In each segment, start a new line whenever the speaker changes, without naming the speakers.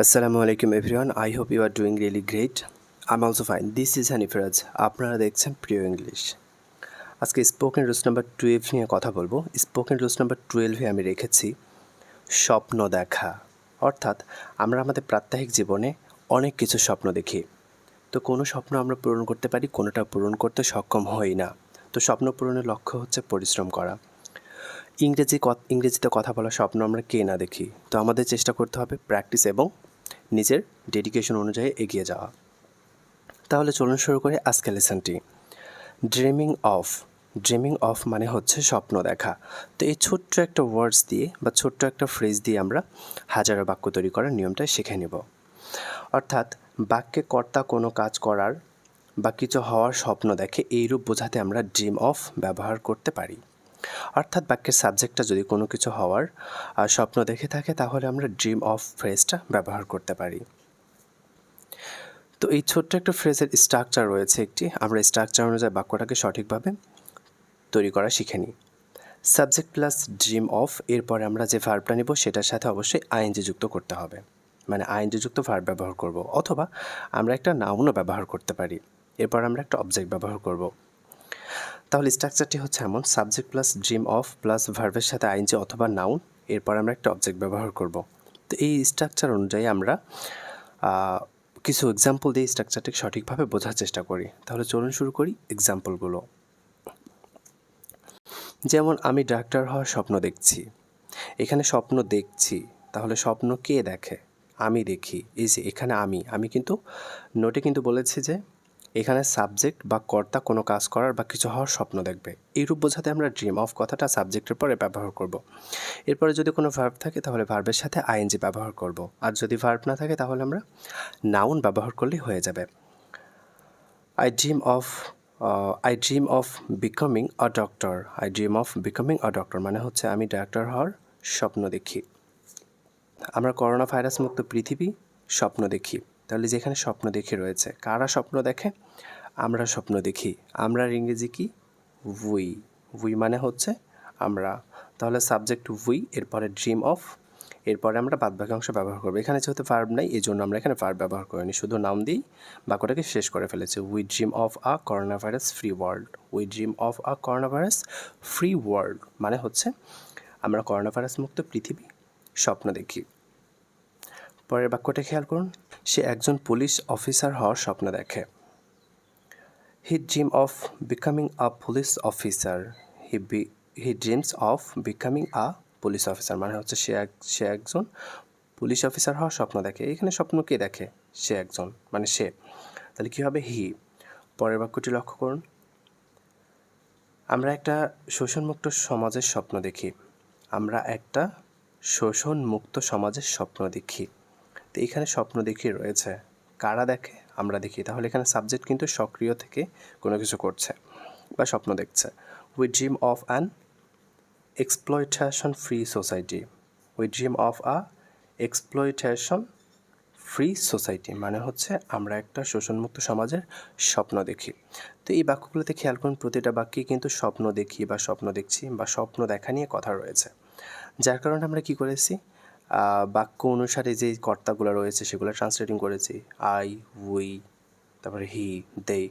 আসসালামু আলাইকুম everyone I hope you are doing really great am also fine this is Hanifraj আপনারা দেখছেন প্রিয় ইংলিশ আজকে স্পোকেন রুলস নাম্বার টুয়েলভ নিয়ে কথা বলব স্পোকেন রুলস নাম্বার টুয়েলভে আমি রেখেছি স্বপ্ন দেখা অর্থাৎ আমরা আমাদের প্রাত্যহিক জীবনে অনেক কিছু স্বপ্ন দেখি তো কোনো স্বপ্ন আমরা পূরণ করতে পারি কোনোটা পূরণ করতে সক্ষম হই না তো স্বপ্ন পূরণের লক্ষ্য হচ্ছে পরিশ্রম করা ইংরেজি ইংরেজিতে কথা বলার স্বপ্ন আমরা কে না দেখি তো আমাদের চেষ্টা করতে হবে প্র্যাকটিস এবং নিজের ডেডিকেশন অনুযায়ী এগিয়ে যাওয়া। তাহলে চলুন শুরু করে আজকের লেসনটি। ড্রিমিং অফ ড্রিমিং অফ মানে হচ্ছে স্বপ্ন দেখা। তো এই ছোট্ট একটা ওয়ার্ডস দিয়ে বা ছোট্ট একটা ফ্রেজ দিয়ে আমরা হাজারো বাক্য তৈরি করার নিয়মটা শিখে নেব। অর্থাৎ বাক্যে কর্তা কোনো কাজ করার বা কিছু হওয়ার স্বপ্ন দেখে এইরূপ বোঝাতে আমরা ড্রিম অফ ব্যবহার করতে পারি। অর্থাৎ বাক্যের সাবজেক্টটা যদি কোনো কিছু হওয়ার স্বপ্ন দেখে থাকে, তাহলে আমরা ড্রিম অফ ফ্রেজটা ব্যবহার করতে পারি। তো এই ছোট্ট একটা ফ্রেজের স্ট্রাকচার রয়েছে একটি। আমরা স্ট্রাকচার অনুযায়ী বাক্যটাকে সঠিকভাবে তৈরি করা শিখে নিই। সাবজেক্ট প্লাস ড্রিম অফ এরপরে আমরা যে ভার্বটা নিব, সেটার সাথে অবশ্যই আইএনজি যুক্ত করতে হবে। মানে আইএনজি যুক্ত ভার্ব ব্যবহার করব, অথবা আমরা একটা নাউনও ব্যবহার করতে পারি। এরপর আমরা একটা অবজেক্ট ব্যবহার করব। তাহলে স্ট্রাকচারটি হচ্ছে এমন subject plus dream of plus ভার্ভের সাথে আইনজি অথবা নাউন এরপর আমরা একটা অবজেক্ট ব্যবহার করব। তো এই স্ট্রাকচার অনুযায়ী আমরা কিছু এক্সাম্পল দিয়ে স্ট্রাকচারটি সঠিকভাবে বোঝার চেষ্টা করি। তাহলে চলুন শুরু করি এক্সাম্পলগুলো যেমন, আমি ডাক্তার হওয়ার স্বপ্ন দেখছি। এখানে স্বপ্ন দেখছি। তাহলে স্বপ্ন কে দেখে? আমি দেখি। এই যে এখানে আমি। আমি কিন্তু নোটে কিন্তু বলেছি যে এখানে সাবজেক্ট বা কর্তা কোনো কাজ করার বা কিছু হওয়ার স্বপ্ন দেখবে। এইরূপ বোঝাতে আমরা ড্রিম অফ কথাটা সাবজেক্টের পরে ব্যবহার করব। এরপরে যদি কোনো ভার্ব থাকে, তাহলে ভার্বের সাথে আইএনজি ব্যবহার করব। আর যদি ভার্ব না থাকে, তাহলে আমরা নাউন ব্যবহার করলেই হয়ে যাবে। I dream of I dream of of becoming doctor I dream of of becoming doctor মানে হচ্ছে আমি ডাক্তার হওয়ার স্বপ্ন দেখি। আমরা করোনা ভাইরাস মুক্ত পৃথিবী স্বপ্ন দেখি। তাহলে যেখানে স্বপ্ন দেখে রয়েছে, কারা স্বপ্ন দেখে? আমরা স্বপ্ন দেখি। আমরা ইংরেজি কি? উই উই মানে হচ্ছে আমরা। তাহলে সাবজেক্ট উই এরপরে ড্রিম অফ এরপরে আমরা বাদবাকি অংশ ব্যবহার করব। এখানে যেহেতু ভার্ব নাই এই জন্য আমরা এখানে ভার্ব ব্যবহার করিনি। শুধু নাম দিয়েই বাক্যটাকে শেষ করে ফেলেছি। We dream of a corona virus free world we dream of a corona virus free world মানে হচ্ছে আমরা করোনা ভাইরাস মুক্ত পৃথিবী স্বপ্ন দেখি। পরের বাক্যটা খেয়াল করুন। সে একজন পুলিশ অফিসার হওয়ার স্বপ্ন দেখে। He dream of becoming a police officer he be he dreams of becoming a police officer মানে হচ্ছে সে এক, সে একজন পুলিশ অফিসার হওয়ার স্বপ্ন দেখে। এখানে স্বপ্ন কে দেখে সে একজন মানে সে। তাহলে কী হবে? হি পরের বাক্যটি লক্ষ্য করুন। আমরা একটা শোষণমুক্ত সমাজের স্বপ্ন দেখি। আমরা একটা শোষণমুক্ত সমাজের স্বপ্ন দেখি। তো এখানে স্বপ্ন দেখি রয়েছে। কারা দেখে? আমরা দেখি। তাহলে এখানে সাবজেক্ট কিন্তু সক্রিয় থেকে কোনো কিছু করছে বা স্বপ্ন দেখছে। We dream of an exploitation free society we dream of a exploitation free society মানে হচ্ছে আমরা একটা শোষণমুক্ত সমাজের স্বপ্ন দেখি। তো এই বাক্যগুলোতে খেয়াল করুন প্রতিটা বাক্যে কিন্তু স্বপ্ন দেখি বা স্বপ্ন দেখছি বা স্বপ্ন দেখা নিয়ে কথা রয়েছে। যার কারণে আমরা কি করেছি? বাক্য অনুসারে যে কর্তাগুলো রয়েছে সেগুলো ট্রান্সলেটিং করেছি। আই উই তারপরে হি দে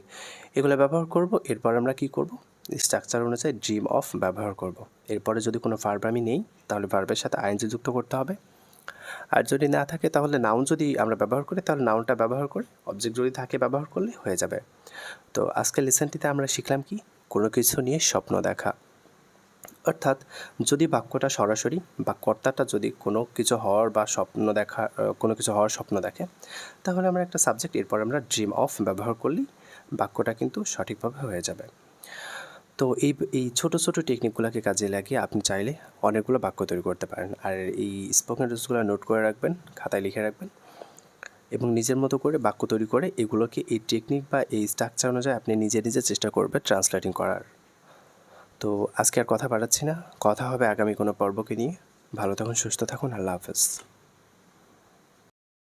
এগুলো ব্যবহার করব। এরপর আমরা কি করব? স্ট্রাকচার অনুযায়ী ড্রিম অফ ব্যবহার করব। এরপরে যদি কোনো ভার্ব আমি নেই, তাহলে ভার্বের সাথে আইনজি যুক্ত করতে হবে। আর যদি না থাকে, তাহলে নাউন যদি আমরা ব্যবহার করি, তাহলে নাউনটা ব্যবহার করে অবজেক্ট যদি থাকে ব্যবহার করলে হয়ে যাবে। তো আজকের লেসনটিতে আমরা শিখলাম কি? কোনো কিছু নিয়ে স্বপ্ন দেখা। অর্থাৎ যদি বাক্যটা সরাসরি বা কর্তাটা যদি কোনো কিছু হওয়ার বা স্বপ্ন দেখা কোনো কিছু হওয়ার স্বপ্ন দেখে, তাহলে আমরা একটা সাবজেক্ট এরপর আমরা ড্রিম অফ ব্যবহার করলেই বাক্যটা কিন্তু সঠিকভাবে হয়ে যাবে। তো এই এই ছোট ছোট টেকনিকগুলোকে কাজে লাগিয়ে আপনি চাইলে অনেকগুলো বাক্য তৈরি করতে পারেন। আর এই স্পোকেন রুলসগুলো নোট করে রাখবেন, খাতায় লিখে রাখবেন এবং নিজের মতো করে বাক্য তৈরি করে এগুলোকে এই টেকনিক বা এই স্ট্রাকচার অনুযায়ী আপনি নিজে নিজে চেষ্টা করবেন ট্রান্সলেটিং করার। তো আজকে আর কথা বাড়াচ্ছি না। কথা হবে আগামী কোনো পর্বকে নিয়ে। ভালো থাকুন, সুস্থ থাকুন, আল্লাহ হাফেজ।